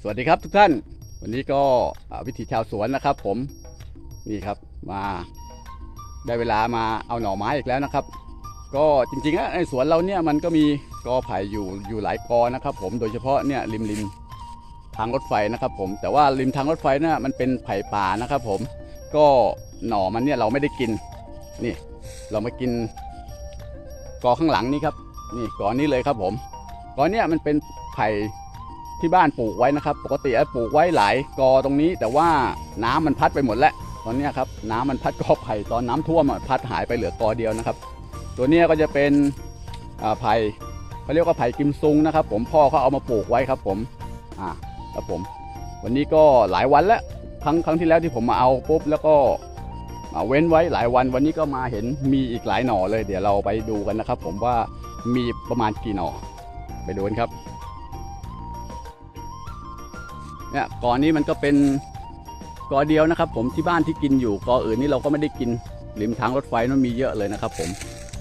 สวัสดีครับทุกท่าน วันนี้ก็วิถีชาวสวนนะครับ ผมนี่ครับมาได้เวลามาเอาหน่อไม้อีกแล้วนะครับ ก็จริงๆอะในสวนเราเนี่ยมันก็มีกอไผ่อยู่อยู่หลายกอนะครับ ผมโดยเฉพาะเนี่ยริมริมทางรถไฟนะครับ ผมแต่ว่าริมทางรถไฟเนี่ยมันเป็นไผ่ป่านะครับ ผมก็หน่อมันเนี่ยเราไม่ได้กินนี่เรามากินกอข้างหลังนี่ครับนี่กอนี้เลยครับผมกอเนี่ยมันเป็นไผ่ ที่บ้านปลูกไว้นะครับ ปกติปลูกไว้หลายกอตรงนี้ แต่ว่าน้ำมันพัดไปหมดแล้วตอนนี้ครับน้ำมันพัดกอไผ่ตอนน้ำท่วมพัดหายไปเหลือกอเดียวนะครับ ตัวนี้ก็จะเป็นอ่าไผ่เขาเรียกว่าไผ่กิมซุงนะครับ ผมพ่อเขาเอามาปลูกไว้ครับ ผมอ่าครับผม วันนี้ก็หลายวันแล้วครั้งครั้งที่แล้วที่ผมมาเอาปุ๊บแล้วก็อ่าเว้นไว้หลายวันวันนี้ก็มาเห็นมีอีกหลายหน่อเลย เดี๋ยวเราไปดูกันนะครับ ผมว่ามีประมาณกี่หน่อไปดูกันครับ เนี่ยกอนี้มันก็เป็นกอเดียวนะครับ ผมที่บ้านที่กินอยู่กออื่นนี่เราก็ไม่ได้กินริมทางรถไฟนั้นมีเยอะเลยนะครับ ผม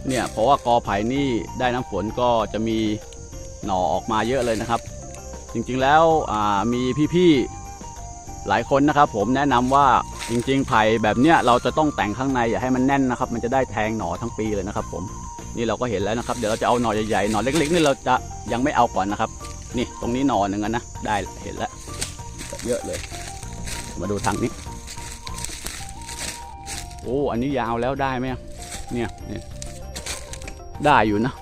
เนี่ยเพราะว่ากอไผ่นี่ได้น้ำฝนก็จะมีหน่อออกมาเยอะเลยนะครับ จริงๆแล้วมีพี่ๆหลายคนนะครับ ผมแนะนำว่าจริง ๆ ไผ่แบบเนี้ยเราจะต้องแต่งข้างในอย่าให้มันแน่นนะครับ มันจะได้แทงหน่อทั้งปีเลยนะครับ ผมนี่เราก็เห็นแล้วนะครับเดี๋ยวเราจะเอาหน่อใหญ่ๆหน่อเล็กๆนี่เราจะยังไม่เอาก่อนนะครับ นี่ตรงนี้หน่อหนึ่งอะนะได้เห็นแล้ว เยอะเลย มาดูทางนี้ โอ้ อันนี้ยาวแล้วได้ไหมเนี่ยเนี่ย ได้อยู่นะ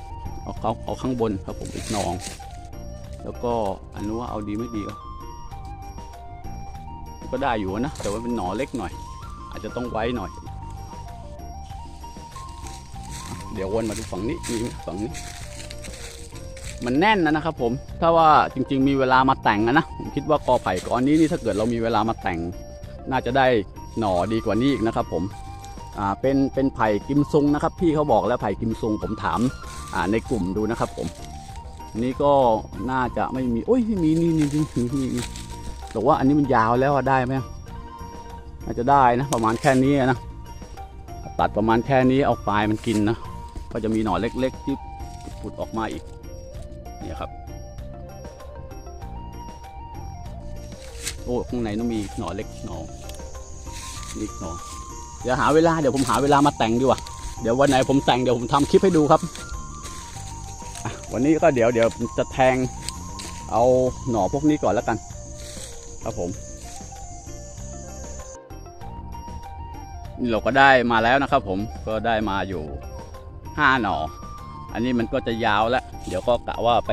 เอาเขาเอาข้างบนครับผมอีกหนอง แล้วก็อันนู้นว่าเอาดีไม่ดี ก็ได้อยู่นะ แต่ว่าเป็นหนอเล็กหน่อย อาจจะต้องไว้หน่อย เดี๋ยววนมาดูฝั่งนี้มีฝั่งนี้ มันแน่นนะนะครับผม ถ้าว่าจริง ๆ มีเวลามาแต่งอะนะ ผมคิดว่ากอไผ่ก้อนนี้นี่ถ้าเกิดเรามีเวลามาแต่ง น่าจะได้หน่อดีกว่านี้อีกนะครับผม อ่า เป็น เป็นไผ่กิมซุงนะครับ พี่เขาบอกแล้วไผ่กิมซุงผมถาม อ่า ในกลุ่มดูนะครับผม นี่ก็น่าจะไม่มี โอ้ย มีนี่นี่นี่นี่นี่แต่ว่าอันนี้มันยาวแล้วได้ไหมน่าจะได้นะ ประมาณแค่นี้นะ ตัดประมาณแค่นี้เอาปลายมันกินนะ ก็จะมีหน่อเล็กๆที่ผุดออกมาอีก นี่ครับ โอ้ข้างในต้องมีหน่อเล็กหน่อนิดหน่อเดี๋ยวหาเวลาเดี๋ยวผมหาเวลามาแต่งดีกว่าเดี๋ยววันไหนผมแต่งเดี๋ยวผมทำคลิปให้ดูครับวันนี้ก็เดี๋ยวเดี๋ยวจะแทงเอาหน่อพวกนี้ก่อนแล้วกัน ครับผมนี่เราก็ได้มาแล้วนะครับผมก็ได้มาอยู่ห้าหน่อ อันนี้มันก็จะยาวแล้วเดี๋ยวก็กะว่าไป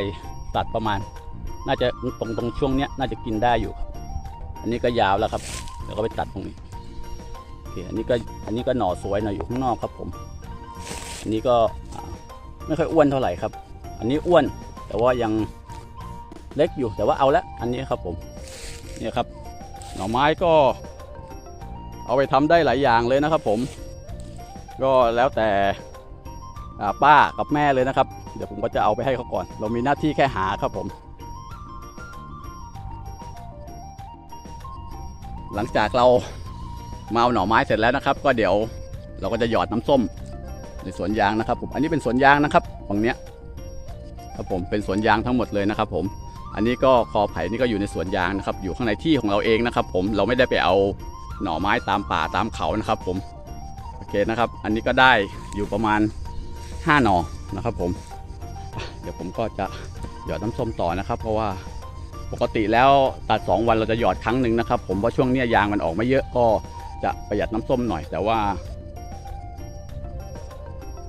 ตัดประมาณ น่าจะตรงตรงช่วงเนี้ยน่าจะกินได้อยู่ครับ อันนี้ก็ยาวแล้วครับเดี๋ยวก็ไปตัดตรงนี้โอเคอันนี้ก็อันนี้ก็หน่อสวยหน่อยอยู่ข้างนอกครับผม อันนี้ก็ไม่ค่อยอ้วนเท่าไหร่ครับ อันนี้อ้วนแต่ว่ายังเล็กอยู่แต่ว่าเอาละอันนี้ครับผมเนี่ยครับ หน่อไม้ก็ เอาไปทำได้หลายอย่างเลยนะครับผม ก็แล้วแต่ ป้ากับแม่เลยนะครับ เดี๋ยวผมก็จะเอาไปให้เขาก่อน เรามีหน้าที่แค่หาครับผม หลังจากเรามาเอาหน่อไม้เสร็จแล้วนะครับ ก็เดี๋ยวเราก็จะหยอดน้ำส้มในสวนยางนะครับ ผมอันนี้เป็นสวนยางนะครับฝั่งเนี้ยครับผมเป็นสวนยางทั้งหมดเลยนะครับ ผม อันนี้ก็คอไผ่นี่ก็อยู่ในสวนยางนะครับ อยู่ข้างในที่ของเราเองนะครับ ผมเราไม่ได้ไปเอาหน่อไม้ตามป่าตามเขานะครับ ผมโอเคนะครับ อันนี้ก็ได้อยู่ประมาณ 5หน่อนะครับผม เดี๋ยวผมก็จะหยอดน้ำส้มต่อนะครับ เพราะว่าปกติแล้วตัด 2 วันเราจะหยอดครั้งหนึ่งนะครับ ผมเพราะช่วงนี้ยยางมันออกไม่เยอะก็จะประหยัดน้ำส้มหน่อย แต่ว่า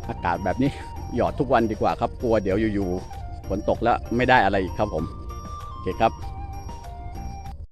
อากาศแบบนี้หยอดทุกวันดีกว่าครับกลัวเดี๋ยวอยู่ๆฝนตกแล้วไม่ได้อะไรอีกครับผมโอเคครับ